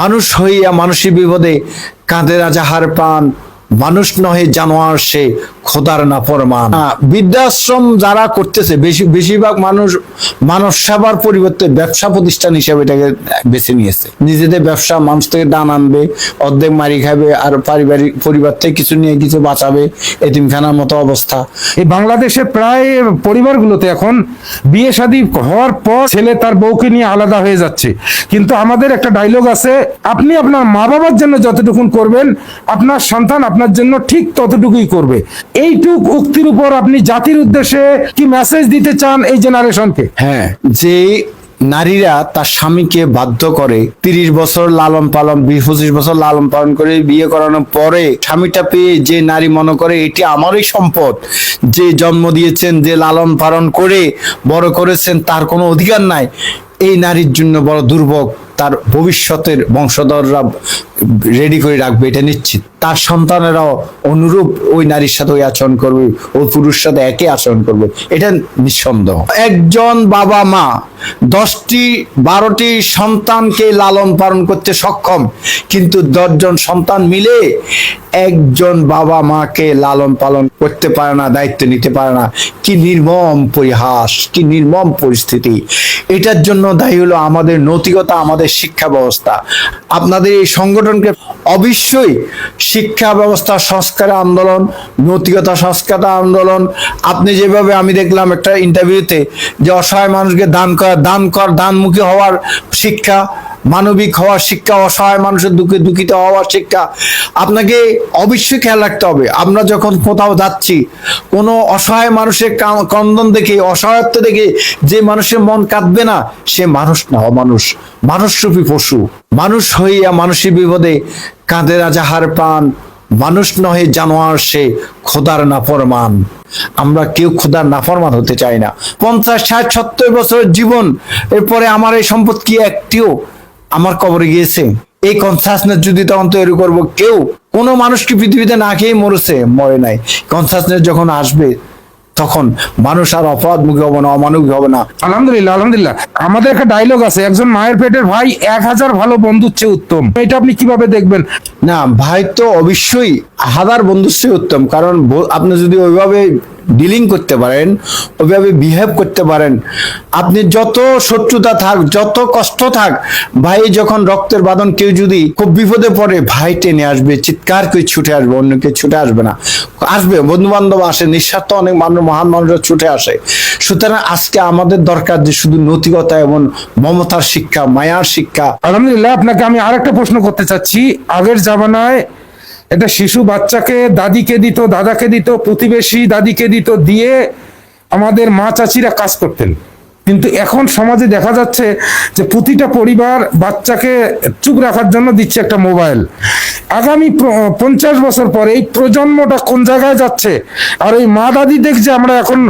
মানুষ হইয়া মানুষের বিপদে কাঁদে রাজাহার প্রাণ। মানুষ নহে জানোয়ার সে। খোদার না ফরমান বৃদ্ধাশ্রম যারা করতেছে বেশি বেশিরভাগ মানুষ মানব সেবার পরিবর্তে ব্যবসা প্রতিষ্ঠান হিসেবে এটাকে বেছে নিয়েছে। নিজেদের ব্যবসা মানুষ থেকে দান আনবে অর্ধেক মারি খাবে আর পারিবারিক পরিবার থেকে কিছু নিয়ে কিছু বাঁচাবে এতিমখানার মতো অবস্থা। এই বাংলাদেশে প্রায় পরিবারগুলোতে এখন বিয়ে শাদী হওয়ার পর ছেলে তার বউকে নিয়ে আলাদা হয়ে যাচ্ছে। কিন্তু আমাদের একটা ডায়লগ আছে আপনি আপনার মা বাবার জন্য যতটুকুন করবেন আপনার সন্তান আপনার জন্য ঠিক ততটুকুই করবে। এইটুক উক্তির উপর আপনি জাতির উদ্দেশ্যে কি মেসেজ দিতে চান এই জেনারেশনকে হ্যাঁ যে নারীরা তার স্বামীকে বাধ্য করে তিরিশ বছর লালন পালন, বিশ পঁচিশ বছর লালন পালন করে বিয়ে করানোর পরে স্বামীটা পেয়ে যে নারী মনে করে এটি আমারই সম্পদ, যে জন্ম দিয়েছেন, যে লালন পালন করে বড় করেছেন, তার কোনো অধিকার নাই, এই নারীর জন্য বড় দুর্ভোগ। তার ভবিষ্যতের বংশধররা রেডি করে রাখবে, এটা নিশ্চিত। তার সন্তানেরাও অনুরূপ ওই নারীর সাথে ওই আচরণ করবে, ওই পুরুষের সাথে একই আচরণ করবে, এটা নিঃসন্দেহ। একজন বাবা মা দশটি, বারোটি সন্তানকে লালন পালন করতে সক্ষম, কিন্তু দশজন সন্তান মিলে একজন বাবা মাকে লালন পালন করতে পারে না, দায়িত্ব নিতে পারে না। কি নির্মম পরিহাস, কি নির্মম পরিস্থিতি। এটার জন্য দায়ী হলো আমাদের নৈতিকতা, আমাদের শিক্ষা ব্যবস্থা। আপনাদের এই সংগঠনকে অবশ্যই শিক্ষা ব্যবস্থা, সংস্কার আন্দোলন, নৈতিকতা, সংস্কার আন্দোলন, আপনি যেভাবে আমি দেখলাম একটা ইন্টারভিউতে যে অসহায় মানুষকে দান করা, দান কর, দানমুখী হওয়ার শিক্ষা মানবিক হওয়ার শিক্ষা, অসহায় মানুষের দুঃখে দুঃখিত হওয়ার শিক্ষা, আপনাকে অবশ্যই খেয়াল রাখতে হবে। আমরা যখন কোথাও যাচ্ছি, কোনো অসহায় মানুষের কা- ক্রন্দন দেখে, অসহায়ত্ব দেখে যে মানুষের মন কাঁদবে না, সে মানুষ না, অমানুষ। মানুষরূপী পশু। মানুষ হইয়া মানুষের বিপদে কাঁদে রাজাহার প্রাণ। মানুষ নহে জানোয়ার, সে খোদার নাফরমান। আমরা কেউ খোদার নাফরমান হতে চাই না। পঞ্চাশ, ষাট, সত্তর বছরের জীবন, এরপরে আমার এই সম্পদ কি একটিও আমার কবরে গিয়েছে। এই কনসাসনেস যদি তখন তৈরি করব কেউ কোনো মানুষ কি পৃথিবীতে না খেয়ে মরেছে? মরে নাই। কনসাসনেস যখন আসবে তখন মানুষ আর অপরাধ মুখী হবে না অমানবিক হবে না। আলহামদুলিল্লাহ আলহামদুলিল্লাহ। আমাদের একটা ডায়লগ আছে একজন মায়ের পেটের ভাই এক হাজার ভালো বন্ধুর চেয়ে উত্তম। এটা আপনি কীভাবে দেখবেন? না ভাই তো অবশ্যই হাজার বন্ধুর চেয়ে উত্তম। কারণ আপনি যদি ওইভাবে ডিলিং করতে পারেন ওইভাবে বিহেভ করতে পারেন। আপনি যত শত্রুতা থাক, যত কষ্ট থাক, ভাই যখন রক্তের বাঁধন, কেউ যদি খুব বিপদে পড়ে, ভাই টেনে আসবে, চিৎকার করে ছুটে আসবে, অন্য কেউ ছুটে আসবে না। আসবে বন্ধু বান্ধব আসে, নিঃস্বার্থ অনেক মানুষ, মহান মানুষরা ছুটে আসে। সুতরাং আজকে আমাদের দরকার যে শুধু নৈতিকতা এবং মমতার শিক্ষা, মায়ার শিক্ষা। আলহামদুলিল্লাহ, আপনাকে আমি আরেকটা প্রশ্ন করতে চাচ্ছি। আগের জামানায় একটা শিশু বাচ্চাকে, দাদিকে দিত, দাদাকে দিত, প্রতিবেশী দাদিকে দিত, দিয়ে আমাদের মা চাচিরা কাজ করতেন। কিন্তু এখন সমাজে দেখা যাচ্ছে যে প্রতিটা পরিবার বাচ্চাকে চুপ রাখার জন্য দিচ্ছে একটা মোবাইল। আগামী পঞ্চাশ বছর পরে এই প্রজন্মটা কোন জায়গায় যাচ্ছে? আর এই মা দাদি দেখছে আমরা এখন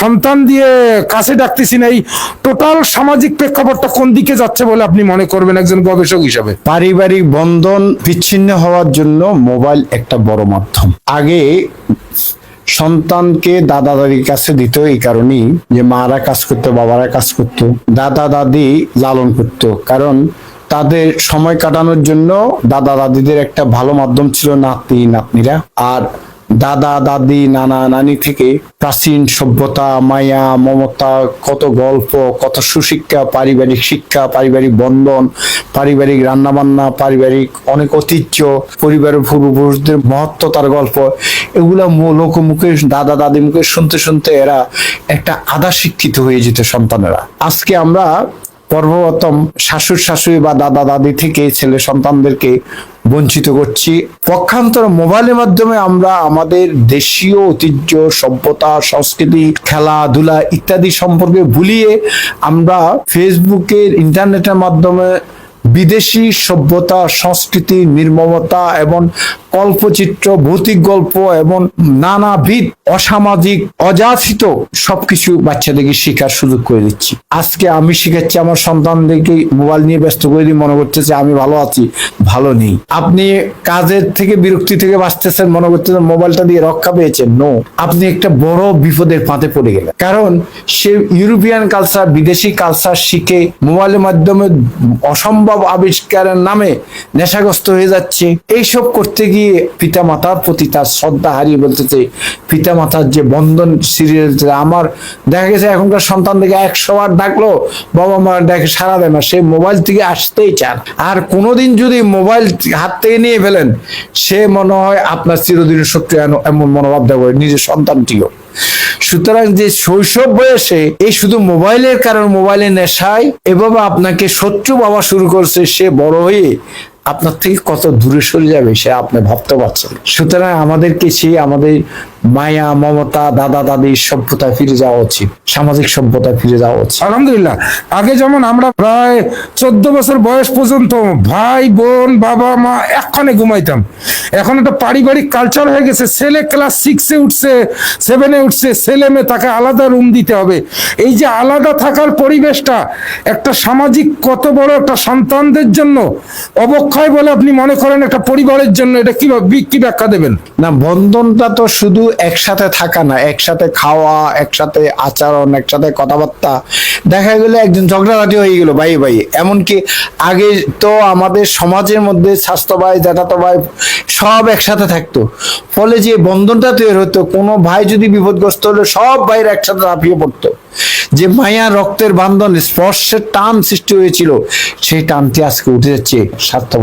সন্তান দিয়ে কাছে ডাকতেছি না, এই টোটাল সামাজিক প্রেক্ষাপটটা কোন দিকে যাচ্ছে বলে আপনি মনে করবেন একজন গবেষক হিসাবে? পারিবারিক বন্ধন বিচ্ছিন্ন হওয়ার জন্য মোবাইল একটা বড় মাধ্যম। আগে সন্তানকে দাদা দাদির কাছে দিত এই কারণেই যে মারা কাজ করতো, বাবারা কাজ করতো দাদা দাদি লালন করতো। কারণ তাদের সময় কাটানোর জন্য দাদা দাদিদের একটা ভালো মাধ্যম ছিল নাতি, নাতনিরা। আর দাদা, দাদি, নানা, নানি থেকে প্রাচীন সভ্যতা, মায়া, মমতা, কত গল্প, কত সুশিক্ষা, পারিবারিক শিক্ষা, পারিবারিক বন্ধন, পারিবারিক রান্নাবান্না, পারিবারিক অনেক ঐতিহ্য পরিবারের পূর্বপুরুষদের মহত্বতার গল্প। এগুলা লোকমুখে দাদা দাদি মুখে শুনতে শুনতে এরা একটা আধা শিক্ষিত হয়ে যেত সন্তানেরা। আজকে আমরা পর্বপ্রথম শাশুড় শাশুড়ি বা দাদা দাদি থেকে ছেলে সন্তানদেরকে বঞ্চিত করছি। পক্ষান্তর মোবাইলের মাধ্যমে আমরা আমাদের দেশীয় ঐতিহ্য, সভ্যতা, সংস্কৃতি, খেলাধুলা ইত্যাদি সম্পর্কে ভুলিয়ে আমরা ফেসবুকের ইন্টারনেটের মাধ্যমে বিদেশি সভ্যতা, সংস্কৃতি, নির্মমতা এবং কল্পচিত্র, ভৌতিক গল্প এবং নানাবিধ অসামাজিক, অযাচিত সবকিছু বাচ্চাদেরকে শেখার সুযোগ করে দিচ্ছি। আজকে আমি শিখাচ্ছি আমার সন্তানদেরকে মোবাইল নিয়ে ব্যস্ত করে দিয়ে মনে করতেছে আমি ভালো আছি, ভালো নেই। আপনি কাজের থেকে, বিরক্তি থেকে বাঁচতেছেন, মনে করতেছেন মোবাইলটা দিয়ে রক্ষা পেয়েছেন। নো আপনি একটা বড় বিপদের ফাঁদে পড়ে গেলেন। কারণ সে ইউরোপিয়ান কালচার বিদেশি কালচার শিখে মোবাইলের মাধ্যমে অসম্ভব সব আবিষ্কারের নামে নেশাগ্রস্ত হয়ে যাচ্ছে। এইসব করতে গিয়ে পিতা মাতার প্রতি তার শ্রদ্ধা হারিয়ে বলতেছে পিতা মাতার যে বন্ধন সিরিয়াল আমার দেখা গেছে এখনকার সন্তান থেকে একশো বার ডাকলো, বাবা মা দেখে সারা দেয় না। সে মোবাইল থেকে আসতেই চান আর কোনোদিন যদি মোবাইল হাত থেকে নিয়ে ফেলেন, সে মনে হয় আপনার চিরদিনের শত্রু, এমন মনোভাব দেবে নিজের সন্তানটিও সুতরাং যে শৈশব বয়সে এই শুধু মোবাইলের কারণ, মোবাইলের নেশায় এভাবে আপনাকে শত্রু বাবা শুরু করছে সে বড় হয়ে। আপনার থেকে কত দূরে সরে যাবে সে আপনি ভাবতে পারছেন সুতরাং আমাদেরকে সেই আমাদের মায়া, মমতা, দাদা দাদির সভ্যতায় ফিরে যাওয়া উচিত, সামাজিক সভ্যতায় ফিরে যাওয়া উচিত। আলহামদুলিল্লাহ। আগে যেমন আমরা প্রায় চোদ্দ বছর বয়স পর্যন্ত ভাই, বোন, বাবা, মা একখানে ঘুমাইতাম। এখন একটা পারিবারিক কালচার হয়ে গেছে, ছেলে ক্লাস সিক্সে উঠছে সেভেনে উঠছে, ছেলে মেয়ে তাকে আলাদা রুম দিতে হবে। এই যে আলাদা থাকার পরিবেশটা একটা সামাজিক কত বড় একটা সন্তানদের জন্য অবক্ষয় বলে আপনি মনে করেন একটা পরিবারের জন্য এটা কি কি ব্যাখ্যা দেবেন? না, বন্ধনটা তো শুধু একসাথে থাকা না, একসাথে খাওয়া, একসাথে আচরণ, একসাথে কথাবার্তা, দেখা গেলো একজন ঝগড়াঝাটি হয়ে গেল, ভাই ভাই। এমনকি আগে তো আমাদের সমাজের মধ্যে স্বাস্থ্য ভাই জ্যাঠাতো ভাই সব একসাথে থাকতো। ফলে যে বন্ধনটা তৈরি হতো, কোনো ভাই যদি বিপদগ্রস্ত হলে সব ভাইয়ের একসাথে ঝাঁপিয়ে পড়তো। যে মায়া রক্তের বান্ধন, স্পর্শের টান সৃষ্টি হয়েছিল, সেই টানটি আজকে উঠে যাচ্ছে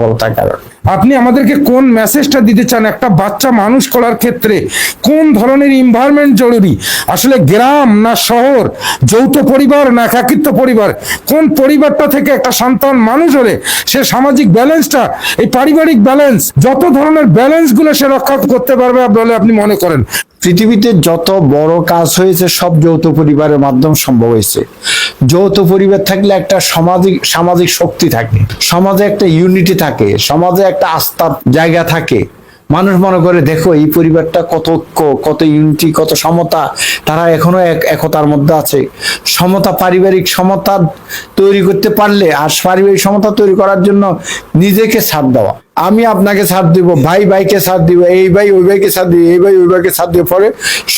স্বার্থপরতার কারণে আপনি আমাদেরকে কোন মেসেজটা দিতে চান? একটা বাচ্চা মানুষ করার ক্ষেত্রে কোন ধরনের এনভায়রনমেন্ট জরুরি? আসলে গ্রাম না শহর, যৌথ পরিবার না একাকিত্ব পরিবার? কোন পরিবারটা থেকে একটা সন্তান মানুষ হলে সে সামাজিক ব্যালেন্সটা এই পারিবারিক ব্যালেন্স যত ধরনের ব্যালেন্সগুলো সে রক্ষা করতে পারবে বলে আপনি মনে করেন? পৃথিবীতে যত বড় কাজ হয়েছে, সব যৌথ পরিবারের মাধ্যম সম্ভব হয়েছে। যৌথ পরিবার থাকলে একটা সামাজিক সামাজিক শক্তি থাকে। সমাজে একটা ইউনিটি থাকে। সমাজে একটা আস্থার জায়গা থাকে। মানুষ মনে করে, দেখো, এই পরিবারটা কত ঐক্য, কত ইউনিটি, কত সমতা। তারা এখনও এক, একতার মধ্যে আছে। সমতা পারিবারিক সমতা তৈরি করতে পারলে আর পারিবারিক সমতা তৈরি করার জন্য নিজেকে ছাড় দেওয়া। আমি আপনাকে ছাড় দিব ভাই ভাইকে ছাড় দিব এই ভাই ওই ভাইকে ছাড় দিব এই ভাই ওই ভাইকে ছাড় দিব। পরে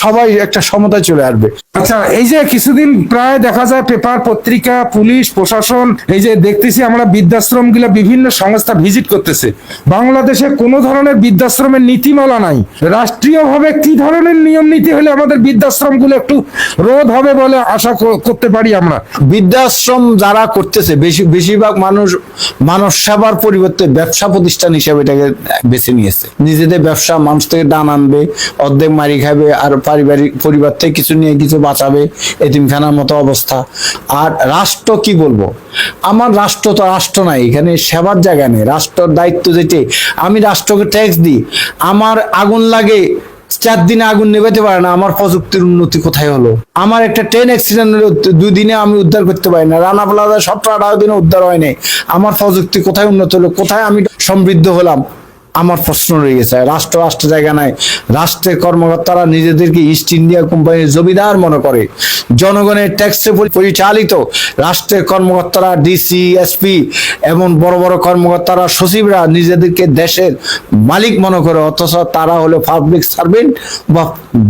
সবাই একটা সমতা চলে আসবে। আচ্ছা এই যে কিছুদিন প্রায় দেখা যায় পেপার পত্রিকা পুলিশ প্রশাসন এই যে দেখতেছি আমরা বৃদ্ধাশ্রমগুলা বিভিন্ন সংস্থা ভিজিট করতেছে। বাংলাদেশে কোনো ধরনের বৃদ্ধাশ্রমের নীতিমালা নাই। রাষ্ট্রীয়ভাবে কি ধরনের নিয়ম নীতি হলে আমাদের বৃদ্ধাশ্রমগুলো একটু রোধ হবে বলে আশা করতে পারি আমরা? বৃদ্ধাশ্রম যারা করতেছে বেশি বেশিরভাগ মানুষ মানব সেবার পরিবর্তে ব্যবসা প্রতিষ্ঠান হিসেবে এটাকে বেছে নিয়েছে। নিজেদের ব্যবসা মানুষ থেকে দান আনবে, অর্ধেক মারি খাবে আর পারিবারিক পরিবার থেকে কিছু নিয়ে কিছু বাঁচাবে, এতিমখানার মতো অবস্থা। আর রাষ্ট্র কি বলব? আমার রাষ্ট্র তো রাষ্ট্র নাই, এখানে সেবার জায়গা নেই। রাষ্ট্রের দায়িত্ব যেটি, আমি রাষ্ট্রকে ট্যাক্স দিই। আমার আগুন লাগে চার দিনে আগুন নেভাতে পারে না, আমার প্রযুক্তির উন্নতি কোথায় হলো? আমার একটা ট্রেন অ্যাক্সিডেন্ট হলে দুই দিনে আমি উদ্ধার করতে পারি না, রানা প্লাজা সতেরো আঠারো দিনে উদ্ধার হয় নাই। আমার প্রযুক্তি কোথায় উন্নত হলো, কোথায় আমি সমৃদ্ধ হলাম? আমার প্রশ্ন রয়ে গেছে, রাষ্ট্র রাষ্ট্র জায়গা নাই। রাষ্ট্রের কর্মকর্তারা নিজেদেরকে ইস্ট ইন্ডিয়া কোম্পানির জমিদার মনে করে। জনগণের ট্যাক্সে পরিচালিত। রাষ্ট্রের কর্মকর্তারা ডিসি এসপি এমন বড় বড় কর্মকর্তারা, সচিবরা নিজেদেরকে দেশের মালিক মনে করে, অথচ তারা হলো পাবলিক সার্ভেন্ট বা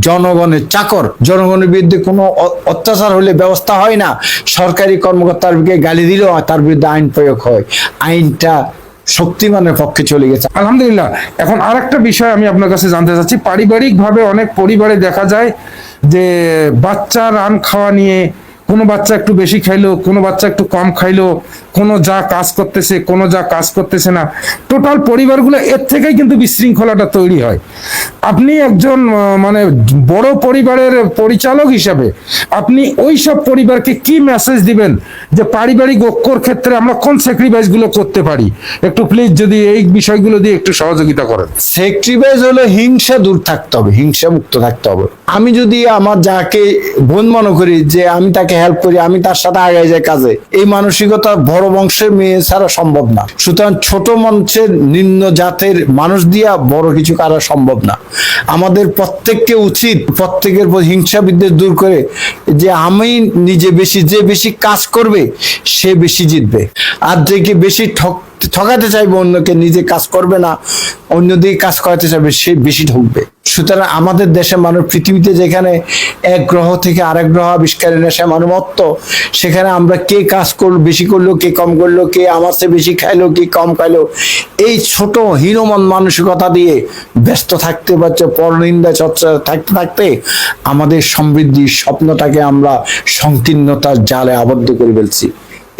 জনগণের চাকর। জনগণের বিরুদ্ধে কোনো অত্যাচার হলে ব্যবস্থা হয় না। সরকারি কর্মকর্তার গালি দিলেও তার বিরুদ্ধে আইন প্রয়োগ হয়। আইনটা শক্তিমানের পক্ষে চলে গেছে। আলহামদুলিল্লাহ, এখন আর একটা বিষয় আমি আপনার কাছে জানতে চাচ্ছি। পারিবারিক ভাবে অনেক পরিবারে দেখা যায় যে বাচ্চা রান খাওয়া নিয়ে কোনো বাচ্চা একটু বেশি খাইলো, কোনো বাচ্চা একটু কম খাইলো কোনো যা কাজ করতেছে, কোনো যা কাজ করতেছে না। টোটাল পরিবারগুলো এর থেকেই কিন্তু বিশৃঙ্খলাটা তৈরি হয়। আপনি একজন মানে বড় পরিবারের পরিচালক হিসাবে আপনি ওই সব পরিবারকে কি মেসেজ দিবেন যে পারিবারিক ঐক্যর ক্ষেত্রে আমরা কোন স্যাক্রিফাইসগুলো করতে পারি? একটু প্লিজ যদি এই বিষয়গুলো দিয়ে একটু সহযোগিতা করেন। সেক্রিফাইস হলো হিংসা দূর থাকতে হবে, হিংসা মুক্ত থাকতে হবে। আমি যদি আমার যাকে বোন মনে করি যে আমি তাকে হেল্প করি, আমি তার সাথে আগাই যাই কাজে, এই মানসিকতা বংশের মেয়ে ছাড়া সম্ভব না। সুতরাং ছোট মঞ্চের নিম্ন জাতের মানুষ দিয়া বড় কিছু করা সম্ভব না। আমাদের প্রত্যেককে উচিত প্রত্যেকের হিংসা বিদ্বেষ দূর করে যে আমি নিজে বেশি, যে বেশি কাজ করবে, সে বেশি জিতবে। আর যে কি বেশি ঠক, ঠকাতে চাইবে অন্যকে নিজে কাজ করবে না অন্য দিকে কাজ করাতে চাইবে, সে বেশি ঠকবে। সুতরাং আমাদের দেশে মানুষ পৃথিবীতে যেখানে এক গ্রহ থেকে আরেক গ্রহ আবিষ্কারের মানুষ মত্ত সেখানে আমরা কে কাজ করল, বেশি করল, কে কম করল, কে আমার চেয়ে বেশি খাইলো, কে কম খাইলো, এই ছোট হীনমন মানসিকতা দিয়ে ব্যস্ত থাকতে পারছে, পরনিন্দা চর্চা থাকতে থাকতে আমাদের সমৃদ্ধির স্বপ্নটাকে আমরা সংকীর্ণতার জালে আবদ্ধ করে ফেলছি।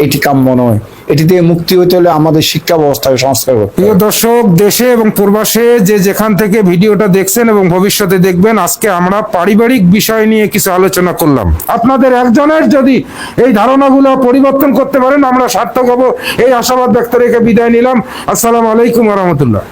এটি কাম্য নয়। এটি দিয়ে মুক্তি হতে হলে আমাদের শিক্ষা ব্যবস্থায় সংস্কার করতে প্রিয় দর্শক, দেশে এবং প্রবাসে যে যেখান থেকে ভিডিওটা দেখছেন এবং ভবিষ্যতে দেখবেন, আজকে আমরা পারিবারিক বিষয় নিয়ে কিছু আলোচনা করলাম। আপনাদের একজনের যদি এই ধারণাগুলো পরিবর্তন করতে পারেন, আমরা সার্থক হব। এই আশাবাদ ব্যক্ত রেখে বিদায় নিলাম। আসসালামু আলাইকুম রহমতুল্লাহ।